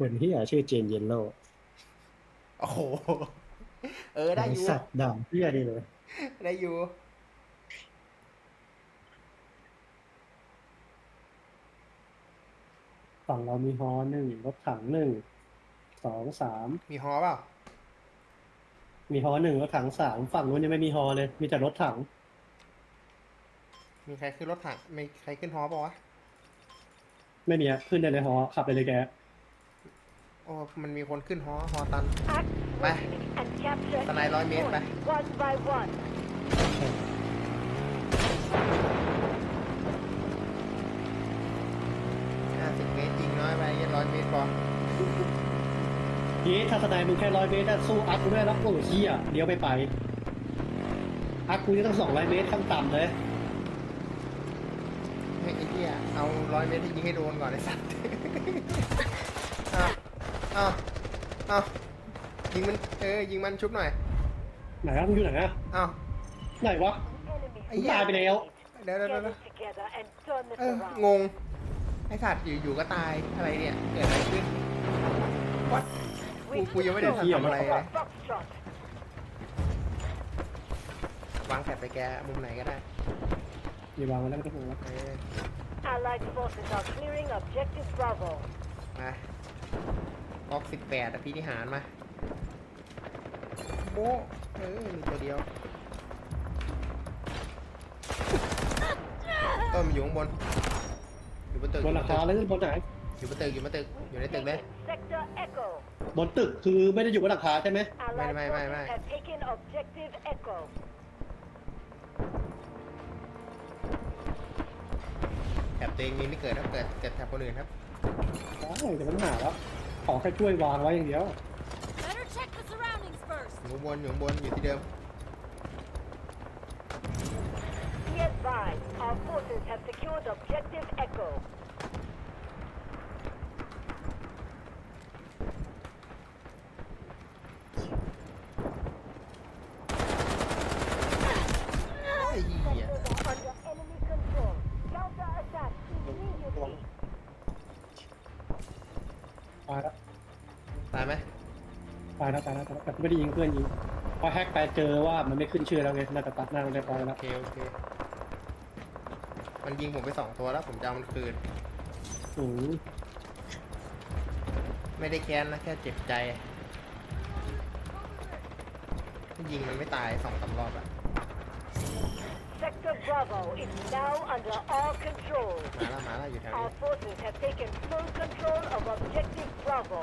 เหมือนที่ชื่อเจนเยลโล่โอ้โห เออได้อยู่ สัตว์ดำเพี้ยดีเลย ได้อยู่ ฝั่งเรามีฮอหนึ่งรถถังหนึ่งสองสามมีฮอเปล่า มีฮอหนึ่งรถถังสามฝั่งนู้นยังไม่มีฮอเลย มีแต่รถถัง มีใครขึ้นรถถังมีใครขึ้นฮอเปล่าวะ ไม่มีอะขึ้นได้เลยฮอขับไปเลยแกโอ้มันมีคนขึ้นฮอฮอตัน Act Bye. quickly and capture Sanay each ร้อยเมตร point ไป one by one. ห้าสิบเมตรยิงน้อยไปร้อยเมตรพอทีนี้ถ้าสนายมึงแค่ร้อยเมตรถ้าสู้อักกูไม่ได้รับโอ้เหี้ยเดี๋ยวไปไปอักกูจะต้องสองร้อยเมตรขั้นต่ำเลยเฮ้ยไอ้เหี้ยเอาร้อยเมตรที่ยิงให้โดนก่อนไอ้สัตว์เอาเอาเอายิงมันเออยิงมันชุบหน่อยไหนอะมึงอยู่ไหนอะเอาไหนวะ Enemy ไอ้เหี้ยตายไปแล้ว เดี๋ยวเดี๋ยว Get เดี๋ยว it together and turn this เออ around. งงไอ้สัตว์อยู่ๆก็ตายอะไรเนี่ยเกิดอะไรขึ้นวัดกูกูยังไม่ได้ทันทำอะไรเลย Foxtrot. วางแผนไปแกมุมไหนก็ได้อย่าวางไว้แล้วไม่ต้องห่วงแล้วเออ Allied forces are clearing objective Bravo. มา ออกสิบแปดอะพี่นิหารมาโบะเออมีตัวเดียว ต้นมันอยู่ข้างบน อยู่บนตึกบนหลังคาแล้วบนไหน อยู่บนตึกอยู่บนตึกอยู่ในตึกเลย Sector Echo. บนตึกคือไม่ได้อยู่บนหลังคาใช่ไหม Allied Bye, bye, bye, forces bye. have taken objective Echo. แถบตัวเองมีไม่เกิดครับเกิดเกิดแถบคนอื่นครับ ได้แต่ปัญหาแล้ว ขอแค่ช่วยวางไว้อย่างเดียว Better check the surroundings first. อยู่ข้างบนอยู่ข้างบนอยู่ที่เดิม Be advised, our forces have secured objective Echo. ไม่ได้ยิงเพื่อนยิงพอแฮกไปเจอว่ามันไม่ขึ้นชื่อแล้วไงน่าจะตัดหน้ามันได้พอโอแล้วเคโอเค มันยิงผมไปสองตัวแล้วผมจะเอามันคืน อืมไม่ได้แค้นนะแค่เจ็บใจ ยิงมันไม่ตายสองสามรอบอะ Sector Bravo is now under our control. มาแล้วมาแล้วอยู่แถวนี้ Our forces have taken full control of objective Bravo.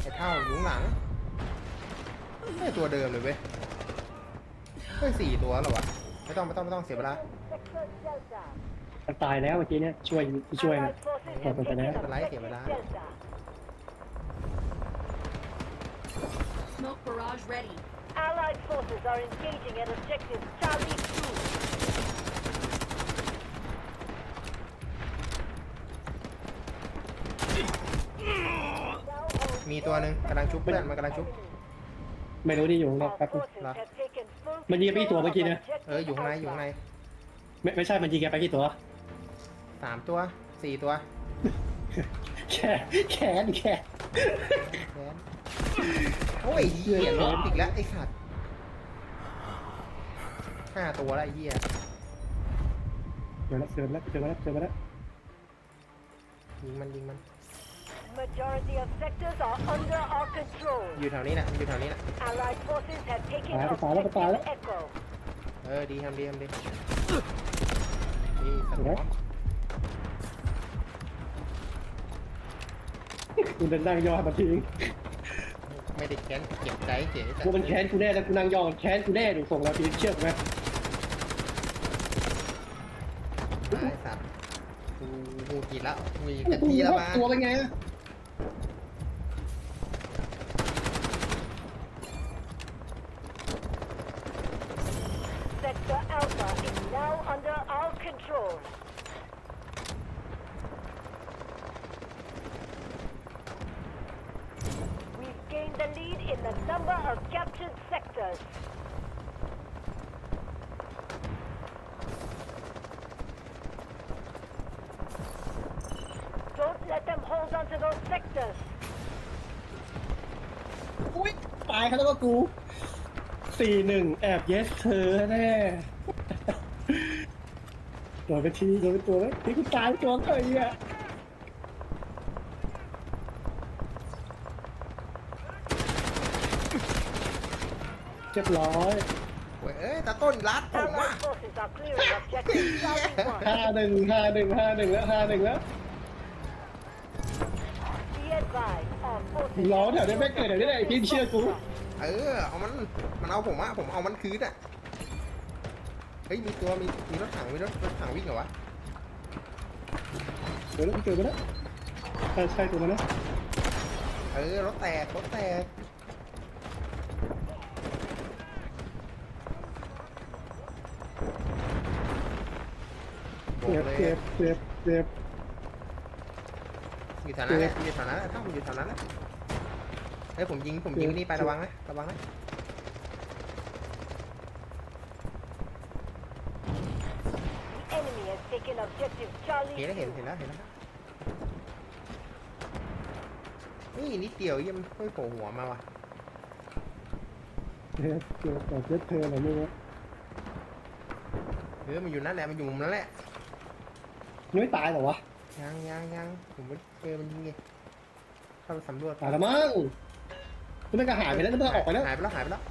ไอ้เท่าอยู่ข้างหลังไอ้ ตัวเดิมเลยเว้ยเฮ้ยสี่ตัวแล้ววะไม่ต้องไม่ต้องไม่ต้องเสียเวลา Sector Delta. มันตายแล้วเมื่อกี้เนี่ยช่วยที่ช่วยนะ Allied forces Oh, have but taken then- objective Delta. Smoke barrage ready. Allied forces are engaging at objective Charlie 2. มีตัวหนึ่งกำลังชุบเพื่อนมันกำลังชุบ ไม่รู้ที่อยู่ข้างนอก Our แป๊บนึง forces have taken full มันยิงไปที่ตัวเมื่อกี้นะ control of เอออยู่ข้างในอยู่ข้างในไม่ไม่ใช่มันยิงแกไปกี่ตัวสามตัวสี่ตัว แขนแขนแขนแค้นโอ้ยเหี้ยล้มอีกแล้วไอ้สัตว์ห้าตัวแล้วไอ้เหี้ยเจอแล้วเจอแล้วเจอแล้วเจอแล้วยิงมันยิงมัน Majority of sectors are under our control. อยู่แถวนี้นะอยู่แถวนี้นะ Allied forces have taken Tara, tara, objective tara. Echo. เออดีทำดีทำดีนี่สมองคุณเดินนั่งย่อให้มาทิ้งไม่ได้แค้นเจ็บใจเฉยแต่กูมันแค้นกูแน่แล้วกูนั่งย่อแค้นกูแน่ดูส่งเราทีเชื่อไหมตายสัตว์กูกูกินแล้วมีกะทิแล้วมาตัวเป็นไงอะ the lead in the number of captured sectors. อุ้ยตายครัแล้วก็กูสี่หนึ่งแอบเยสเธอแน่โดนไปทีโดนไปตัวแล้วที่กูตายตัวก็ไอ้เนี่ย รียบร้อยโอ้ยเอ้ยตาต้นรัดผมอะ Allied forces are clearing objective Charlie ห้าหนึ่งห้าหนึ่งห้าหนึ่งแล้วห้าหนึ่งแล้ว 1. Be advised, our forces ร้องแถวนี้ไม่เกิดแถวนี้แหละไอ้พี่เชื่อกูเออ เอามัน มันเอาผมอะ ผมเอามันคืนอะ เฮ้ย มีตัว มี มีรถถัง มีรถรถถังวิ่งเหรอวะ เดี๋ยวเกิดมาแล้วใช่ใช่ตัวมันนะ เออ รถแตก รถแตกโบ เจ็กบเลยเจ็บเจ็บเจ็บอยู่แถวนั้นแหละอยู่แถวนั้นแหละถ้าผมอยู่แถวนั้นแหละเฮ้ยผมยิงผมยิงนี่ไประวังนะระวังนะ The enemy has taken objective เห็น Charlie แล้วเห็นเห็นแล้วเห็นแล้วนี่นิดเดียวยังไม่โผล่หัวมาว่ะเจ็บเจ็บแต่เจ็บเธออะไรไม่รู้เออมันอยู่นั่นแหละมันอยู่มุมนั้นแหละ ยังไม่ตายเหรอวะยังยังยังผมไม่เจอมันยิงไงเข้าไปสำรวจตายแล้วมั้งมันไม่กระหายไปแล้วมันก็ออกไปแล้วหายไปแล้วหายไปแล้ว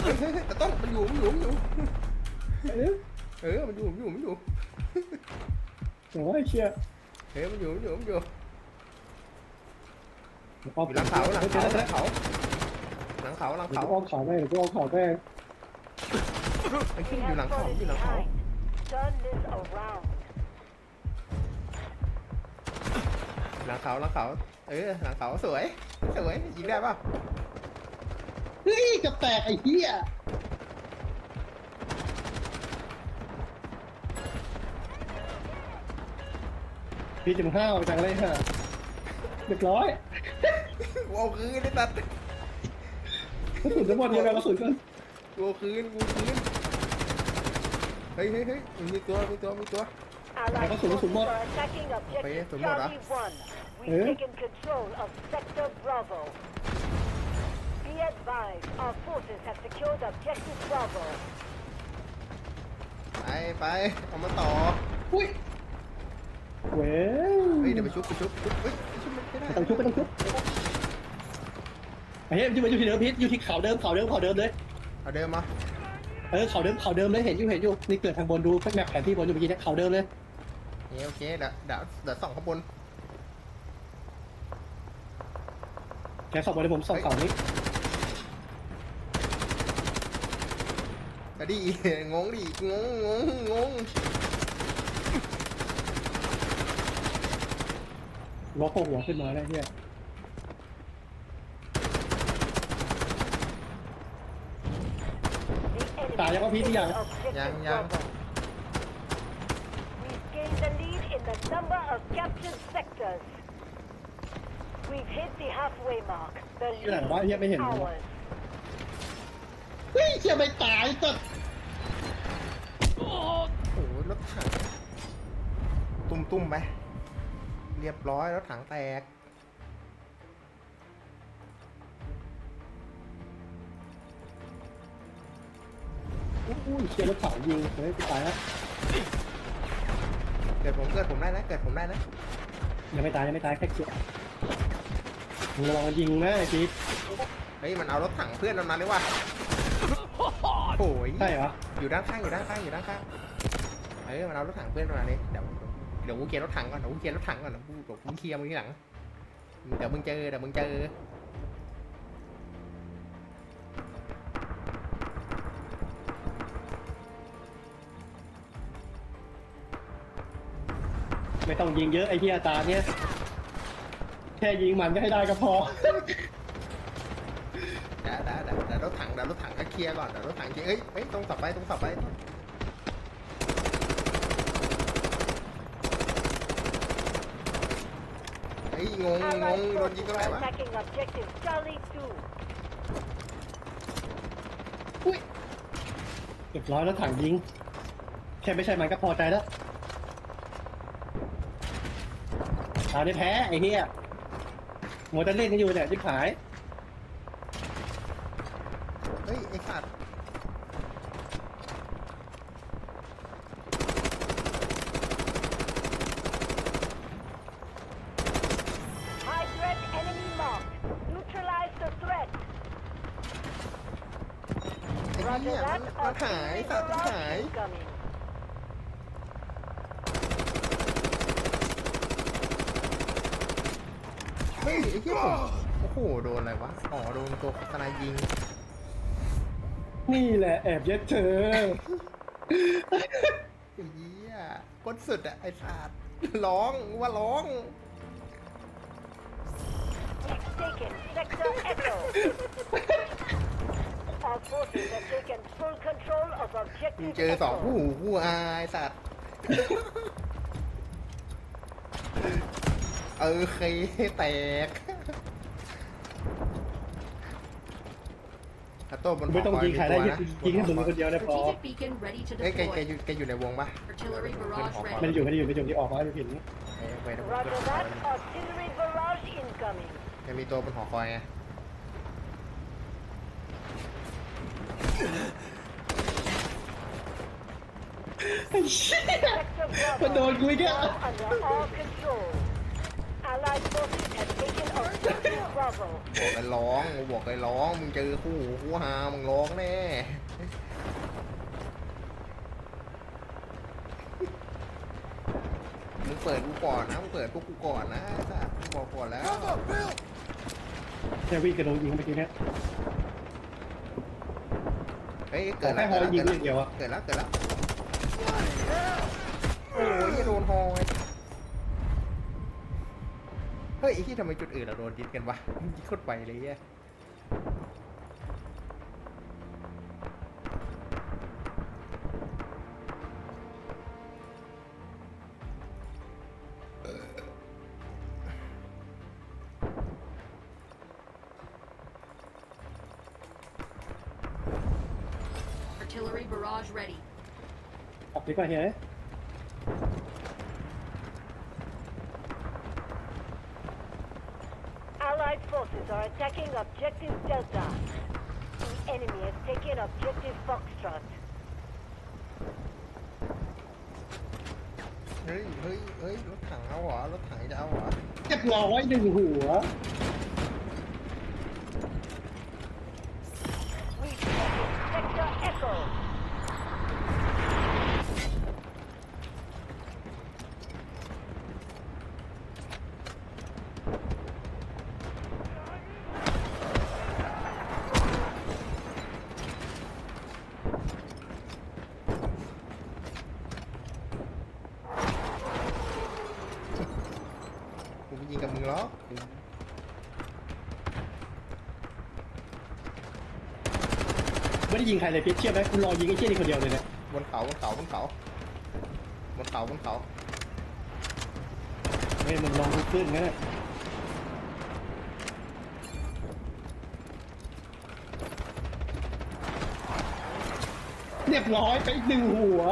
เฮ้ยเฮ้ยเฮ้ยแต่ต้นมันอยู่มันอยู่มันอยู่เอ๊ะเออมันอยู่มันอยู่มันอยู่แต่ว่าไอ้เชี่ยเออมันอยู่มันอยู่มันอยู่อ้อมอยู่หลังเขาหลังเจอเขาแล้วหเจอลังเขาหลังเขาหลังแล้วเขาอ้อมเขาแม่กูอ้อมเขาแม่มันขึ้น We อยู่หลัง have เขา fallen อยู่หลังเขา behind. Turn this around. หลังเขาหลังเขาเออหลังเขาสวยสวยยิงได้ป่ะเฮ้ยเกับแตกไอ้เหี้ยพี่จะมึงห้าวจังเลยฮะเรียบร้อยกูเอาคืนไอ้ตัดกระสุนจะหมดยังไงกระสุนกันกูเอาคืนกูคืนเฮ้ยเฮ้ยเฮ้ยมีตัวมีตัวมีตัว Allied Ako, sunod, forces sunod. are attacking objective Charlie One. We've taken control of Sector Bravo. Be advised, our forces have secured objective Bravo. ไปไปเอามาต่ออุ้ยเว้ยเฮ้ยเดี๋ยวไปชุบไปชุบชุบเฮ้ยชุบไม่ได้ไม่ต้องชุบไม่ต้องชุบไอ้เฮ้ยอยู่อยู่ที่เดิมพิษอยู่ที่เขาเดิมเขาเดิมเขาเดิมเลย เอาเดิมมาเออเขาเดิมเขาเดิมเลยเห็นอยู่เห็นอยู่นี่เกิดทางบนดูแมปแผนที่บนอยู่เมื่อกี้เนี่ยเขาเดิมเลย เคโอเคเดี๋ยวเดี๋ยวเดี๋ยวส่องข้างบนแกสองบนเลยผมสองเขานี้แต่ดิงงดิงงงงงงล้อโผล่หัวขึ้นมาได้เนี่ย The enemy ตายยังว่าพี่ที่ยัง has taken ยัง objective ยัง Bravo. We've gained the lead in the number of captured sectors. We've hit the halfway mark. The ที่ไหน lead วะเฮียไม่เห็น is เลยวะ ours. เฮ้ยเฮียไม่ตายสัตว์โอ้โหรถถังตุ้มตุ้มๆไปเรียบร้อยรถถังแตก อุ้ยเชียรถถังยิงเฮ้ยกูตายแล้ว เกิดผมเกิดผมได้นะเกิดผมได้นะยังไม่ตายยังไม่ตายแค่เชียมึงระวังมันยิงนะไอ้พีทเฮ้ยมันเอารถถังเพื่อนมันมาเลยว่ะโอ้ยใช่เหรออยู่ด้านข้างอยู่ด้านข้างอยู่ด้านข้างเฮ้ยมันเอารถถังเพื่อนมันมาเลยเดี๋ยวเดี๋ยวกูเคลียร์รถถังก่อนเดี๋ยวกูเคลียร์รถถังก่อนเดี๋ยวกูเดี๋ยวกูเคลียร์มึงทีหลังเดี๋ยวมึงเจอเดี๋ยวมึงเจอ ไม่ต้องยิงเยอะไอ้เฮียตาเนี่ยแค่ยิงมันก็ให้ได้ก็พอเดี๋ยวเดี๋ยวเดี๋ยวเดี๋ยวรถถังเดี๋ยวรถถังก็เคลียร์ก่อนเดี๋ยวรถถังเคลียร์เฮ้ยเฮ้ยตรงต่อไปตรงต่อไปเฮ้ยงงงง Allied โดนยิง forces ตรงไหน are วะ attacking objective Charlie 2. อุ้ยเรียบร้อยแล้วถังยิง แค่ไม่ใช่มันก็พอใจแล้ว เอาได้แพ้ไอ้เหี้ยหมดจะเล่นกันอยู่เนี่ยจิบหายฮ้ย ไอ้สัตว์ High threat enemy marked. Neutralize the threat. ไอ้เหี้ Roger ยมัน that. มันหายสัตว์มันหาย Artillery incoming. เฮ้ยไอ้เหี้ยผมโอ้โหโดนอะไรวะอ๋อโดนตัวสนายยิงนี่แหละแอบยัดเธอไอ้เหี้ยกดสุดอะไอ้สัตว์ร้องว่าร้อง We've taken Sector Echo. Our forces have taken full control of มึง Objective เจอสอง Echo. คู่หูคู่อายสัตว์ เออเคแตกคาโต้บนหไม่ต้องยิงใครได้มียิงตัวนะยิงแค่ผมคนเดียวได้พอ Strategic beacon ready to เฮ้ยแกแก deploy. อยู่แกอยู่ในวงปะ Artillery ขึ้น barrage หอก่อน ready. มันอยู่ไม่ได้อยู่ไม่ได้อยู่ที่ออกมาไม่ผิดเอ้ยไปนะ Roger that. Artillery barrage incoming. จะมีตัวบนหอคอยไง Sector Bravo มันโดนกูอีกแล้ว now under our control. Allied forces have taken Objective Bravo. บอกเลยร้องกูบอกเลยร้อง มึงเจอคู่หูคู่หา มึงร้องแน่ มึงเปิดกูก่อนนะ มึงเปิดพวกกูก่อนนะไอ้สัสกูบอกก่อนแล้ว แค่วิ่งกระโดดยิงเมื่อกี้แค่เฮ้ย เกิดแค่แล้วฮอเกิดยิงแล้วอย่างเดียวอะ เกิดแล้ว เกิดแล้ว โอ้ยอย่าโดนฮอไอ้ เฮ้ยไอ้ที่ทำไมจุดอื่นเราโดนยึดกันวะยิงโคตรไปเลยอะ Artillery barrage ready. ออกดีกว่าเฮ้ย Allied forces are attacking Objective Delta. The enemy has taken Objective Foxtrot. เฮ้ยเฮ้ยเฮ้ยรถถังเอาเหรอรถถังจะเอาเหรอ เรียบร้อยหนึ่งหัว ไม่ได้ยิงใครเลยพี่เชื่อไหมกูรอยิงไอ้เชี่ยนี่คนเดียวเลยเนี่ยบนเขาบนเขาบนเขาบนเขาบนเขาเฮ้ยมันลองทุกขึ้นงั้นน่ะเรียบร้อยไปอีกหนึ่งหัว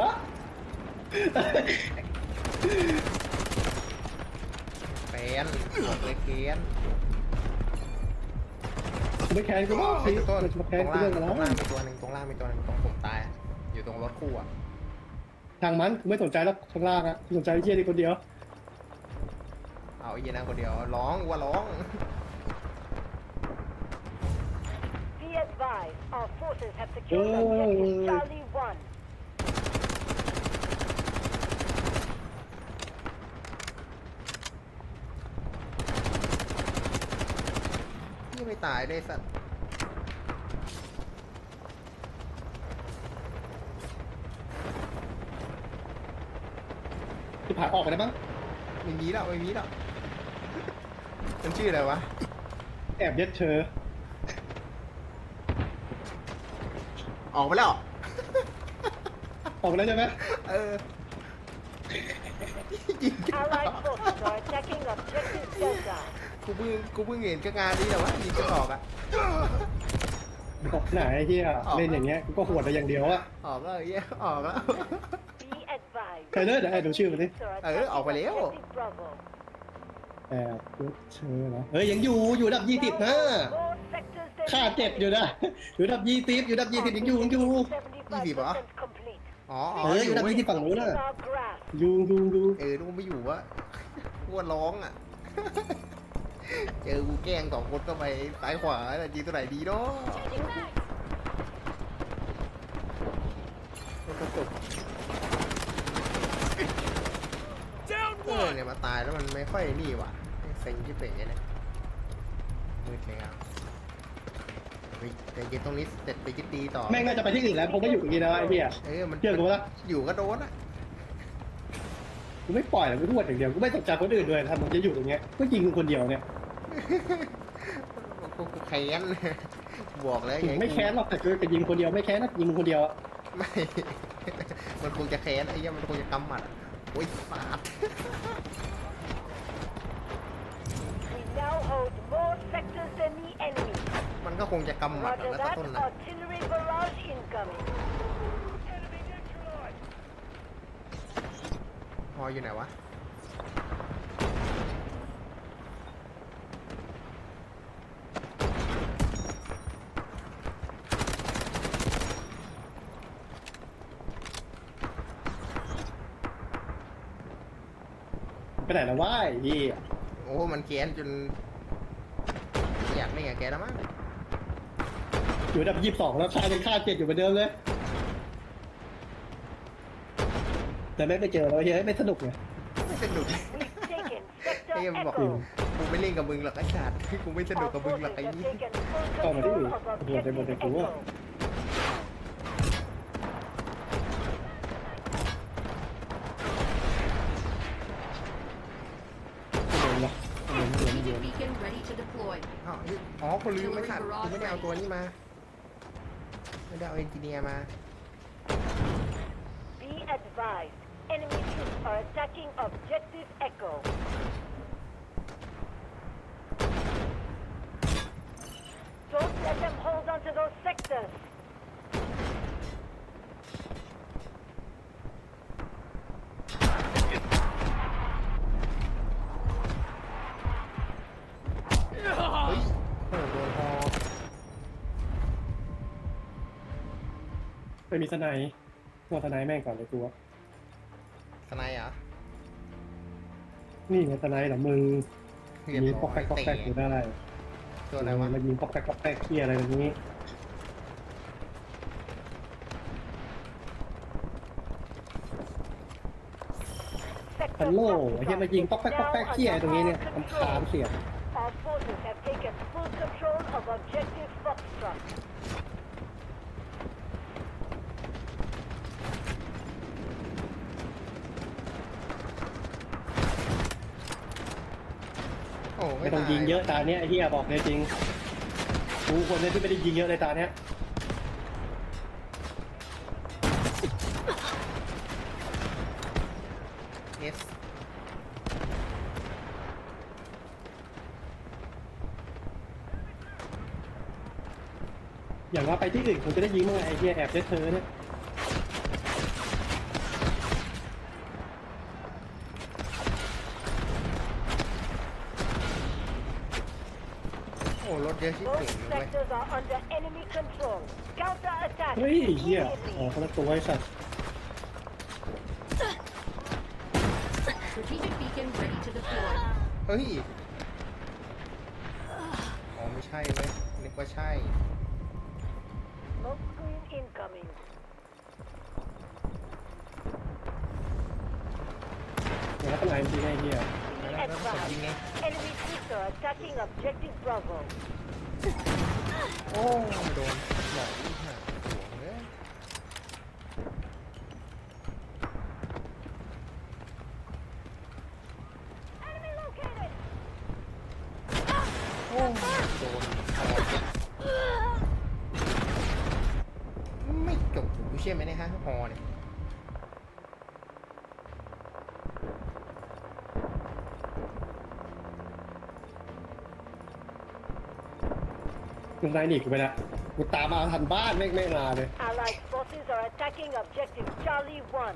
แฟนบอกเลยแค้น ไม่แค้นกูหรอกไอ้พี่ต้นมันตมารแค้นงกูล่างเรื่องตอะไรรงล่างมีตัวหนึ่งตรงล่างมีตัวหนึ่งตรงผมตายอะอยู่ตรงรถคู่อะทางมันกูไม่สนใจแล้วข้างล่างอะกูสนใจไอ้เชี่ยนี่คนเดียว เอาไอ้เหี้ยนั่งคนเดียวร้องว่าร้อง Be advised, our forces have secured Objective Charlie 1. นี่ไม่ ตายได้สัตว์ที่ผ่านออกไปได้มั้งไม่มีแล้วไม่มีแล้วมันชื่ออะไรวะ แอบยัดเชอออกไปแล้ว ออกไปแล้วใช่ไหมเออยิงกัน Allied forces are attacking Objective Delta. กูเพิ่งกูเพิ่งเห็นกับงานนี้แหละวะยิงกระออกอะบอกไหนไอ้เฮียออก เล่นอย่างเงี้ยกูก็หวดไปอย่างเดียวอะออกแล้วไอ้เหี้ยออกแล้ว Be advised. ใครเลิศเดี๋ยวแอบดูชื่อมันดิ Forces are เออออกไปแล้ว attacking Bravo. แอบยัดเชอนะเฮ้ยยังอยู่อยู่อันดับยี่สิบนะ More sectors ค่าเจ็บอยู่นะ อยู่ดับยี่สิบอยู่ดับยี่สิบยังอยู่ยังอยู่75% complete. อ๋อเอออยู่ดับยี่สิบฝั่งนู้น In น่ะ our grasp. ยุงยุงยุงเออนึกว่าไม่อยู่วะอ้วนร้องอะ เจอกูแกล้งสองคนก็ไปซ้ายขวาแต่ยิงตัวไหนดีเนาะกระจกเออเนี่ยมาตายแล้วมันไม่ค่อยนี่ว่ะเซ็งที่เป๋เนี่ยมืดเลยอะเฮ้ยแต่เย็นตรงนี้เสร็จไปยึดดีต่อแม่งน่าจะไปที่อื่นแล้วผมไม่อยู่อย่างนี้นะไอ้เหี้ยเออมันเชื่อกูปะล่ะอยู่ก็โดนอะกูไม่ปล่อยหรอกกูรวดอย่างเดียวกูไม่สนใจคนอื่นด้วยถ้ามึงจะอยู่ตรงเนี้ยก็ยิงมึงคนเดียวเนี่ย กูกูแค้นบอกแล้วอย่าให้ไม่กูแค้นหรอกแต่คือจะยิงคนเดียวไม่แค้นนะยิงมึงคนเดียวอะไม่มันคงจะแค้นไอ้เหี้ยมันคงจะกำหมัดอะโอ้ยฟาด We now hold more sectors than the enemy. มันก็คงจะกำหมัดอะ Roger แล้วตะ that. ต้นนะ Artillery barrage incoming. พออยู่ไหนวะ ไปไหนแล้ววะไอ้เหี้ยโอ้ มันแค้นจนไม่อยากไม่อยากแกแล้วมั้งอยู่ดับยี่สิบสองแล้วค่าเป็นค่าเจ็ดอยู่เหมือนเดิมเลย แต่ไม่ไปเจอแล้วเฮ้ยไม่สนุกไงไม่สนุก We've taken ไอ้ sector เหี้ยมันบอก Echo. กูไม่เล่นกับมึงหรอกไอ้ชาติกูไม่สนุก Our กับมึง forces หรอกไอ้ have ยี่ taken full Oh, mà control đúng of rồi. Vừa đây, vừa đây, objective cứu à. Echo. กูไม่ได้เอาตัวนี้มา ไม่ได้เอาเอนจิเนียร์มา Be advised, enemy troops are attacking objective Echo. Don't let them hold on to those sectors. เฮ้ยโอ้โหโดนฮอ ไปมีสไนด์หัวสไนด์แม่งก่อนเลยกูว่าทนายเหรอะนี่ไงสไนด์เหรอมึงเรียบมีร้ปอกแป๊อยกปอกเตะแป๊กอยู่ได้ตัวอะไรวะมายิงปอกแป๊กปอกแป๊กเคียอะไรแบบนี้ Sector ฮัลโหล Foxtrot ไอ้เหี้ยมายิงปอกแป๊กปอกแป๊กเคียตรงนี้เนี่ย Now ทำ under ขาม control. เสียง Our forces have taken full control of objective Foxtrot. โอ้ไม่ต้องยิงเยอะตาเนี้ยไอ้เหี้ยบอกเลยจริงกูคนเนี้ยที่ไม่ได้ยิงเยอะเลยตาเนี้ยเอสอย่างว่าไปที่อื่นคงจะได้ยิงมั้งไอ้เหี้ยแอบได้เธอเนี่ย โอ้รถเยอะชิบ Both เป่งเลยเว้ย sectors are under enemy control. Counter attack เฮ้ยไอ้เหี้ยอ๋อ immediately. คนละตัวไอ้สัส Strategic beacon ready to deploy. เฮ้ย อ๋อไม่ใช่เว้ยนึกว่าใช่ Smoke screen incoming. อย่างว่าสไนด์มันยิงไอ้เหี้ย Be Wala, wala, advised, sabihin eh. enemy troops are attacking objective Bravo. โอ้โดนหลอกอีกห่าหัวเลย Enemy located. โอ้โดนคอไม่จบกูเชื่อไหมเนี่ยฮะฮอเนี่ย มึงได้หนีกูไปละกูตามมาทันบ้านไม่ไม่มาเลย Allied forces are attacking objective Charlie 1.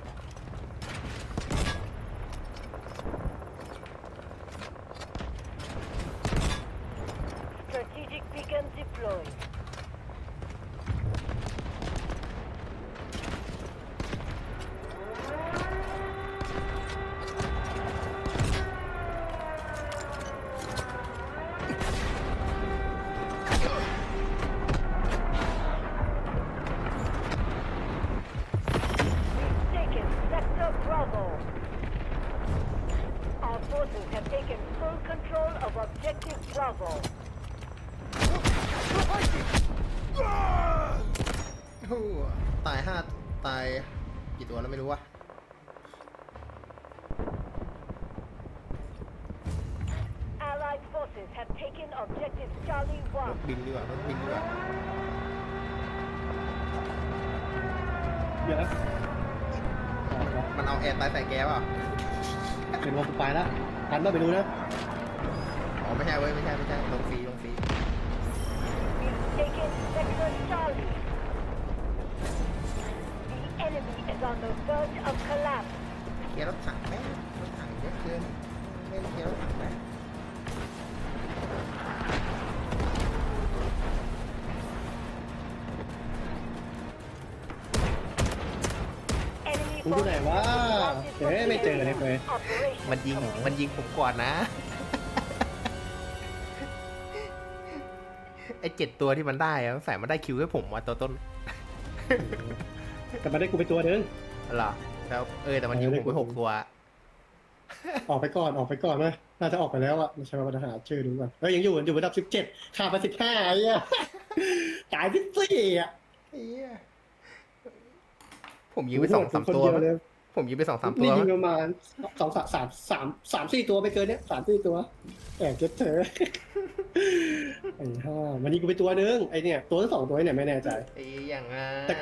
Forces have taken Objective Charlie ร 1. ถบินดีกว่ารถบินดีกว่าเดี๋ยวนะอ๋อเหรอมันเอาแอร์ตายใส่แกเปล่าเป็นวันกูไปแล้วทันป่ะไปดูนะอ๋อไม่ใช่เว้ยไม่ใช่ไม่ใช่ลงฟรีลงฟรี We've taken Sector Charlie. The enemy is on the verge of collapse. เคลียร์รถถังแม่งรถถังเยอะเกินเล่นเคลียร์รถถังแม่ง Enemy มึ อยู่ไหนวะ forces เอ๊ะไม่เจอเลยเฟย Operation มันยิงมันยิงผมก่อนนะ ไอเจ็ดตัวที่มันได้อะใส่มันได้คิวให้ผมว่าตัวต้นแต่มาได้กูไปตัวนึงเหรอแล้วเออแต่มันยิงผมไปหกตัว ออกไปก่อนออกไปก่อนนะน่าจะออกไปแล้วอะไม่ใช่ว่าปัญหาชื่อดูก่อนเอ้ยยังอยู่อยู่ระดับสิบเจ็ดขาดไปสิบห้าไอ้เหี้ยตายที่สี่อะ ผมยิงไปสองสามตัวคนเดียเลยผมยิงไปสองสามตัว นี่ยิงประมาณสองสามสามสามสามสี่ตัวไปเกินเนี้ยสามสี่ตัวแอบเจ็ดเธอไอ้ห่ามันยิงกูไปตัวนึงไอเนี่ย ตัวทั้งสองตัวเนี่ยไม่แน่ใจไอ้อย่างอะแต่